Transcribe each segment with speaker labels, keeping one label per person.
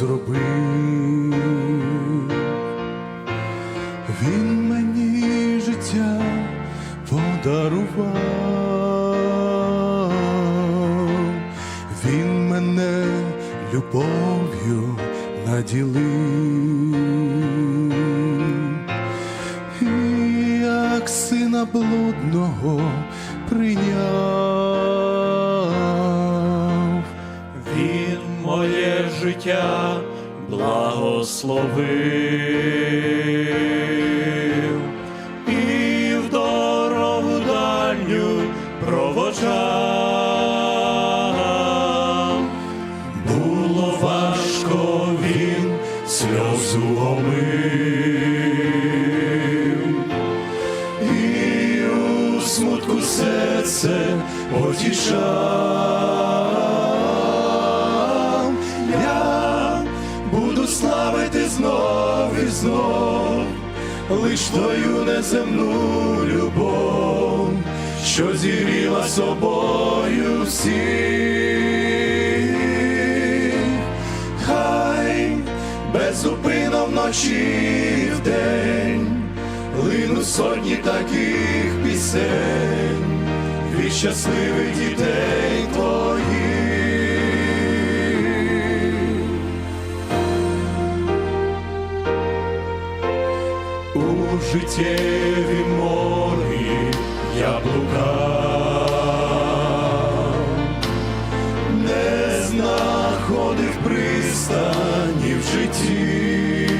Speaker 1: зробив, Він мені життя подарував, Він мене любов'ю наділив, і як сина блудного прийняв.
Speaker 2: Моє життя благословив і в дорогу дальню проводжав. Було важко він сльозу омив, і у смутку серце потішав. Знов лиш твою неземну любов, що зігріла собою всіх. Хай безупинно вночі і вдень лину сотні таких пісень від щасливих дітей твоїх. Життєві морі я блукав, не знаходив пристані в житті.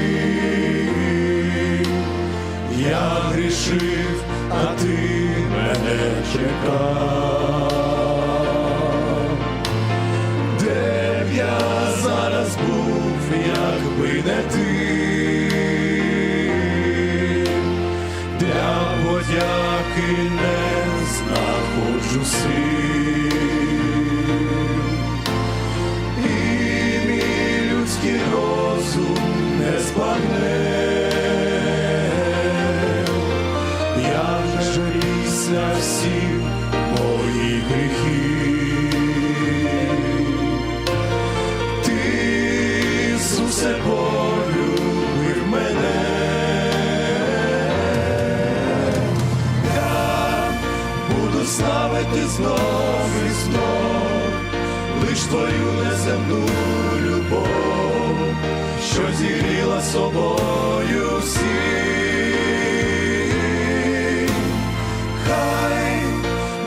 Speaker 2: Я грішив, а ти мене чекав. Де б я зараз був, якби не ти, подяки не знаходжу сил. І мій людський розум не збагне. Славити знов і знов лиш твою неземну любов, що зігріла собою всіх. Хай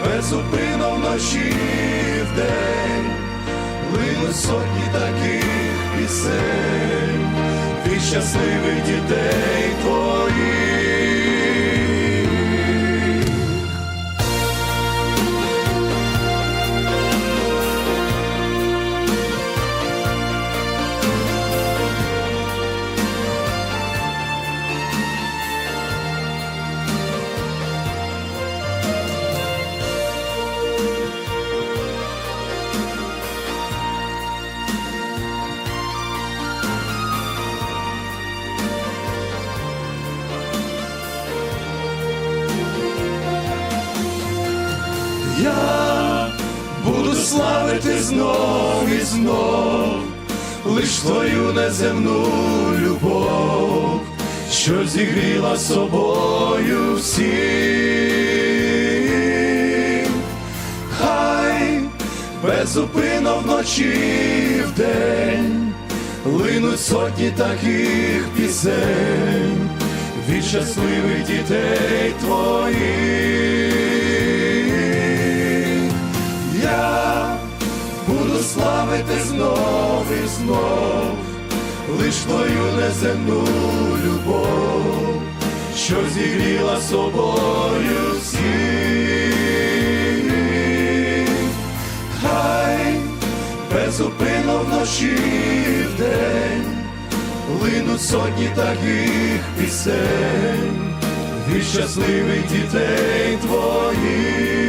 Speaker 2: безупинно вночі і вдень линуть сотні таких пісень від щасливих дітей Я буду славити знов і знов лиш твою неземну любов, що зігріла собою всіх. Хай безупинно вночі і вдень линуть сотні таких пісень від щасливих дітей твоїх. Славити знов і знов лиш твою неземну любов, що зігріла собою всіх. Хай безупинно вночі і вдень линуть сотні таких пісень від щасливих дітей твоїх.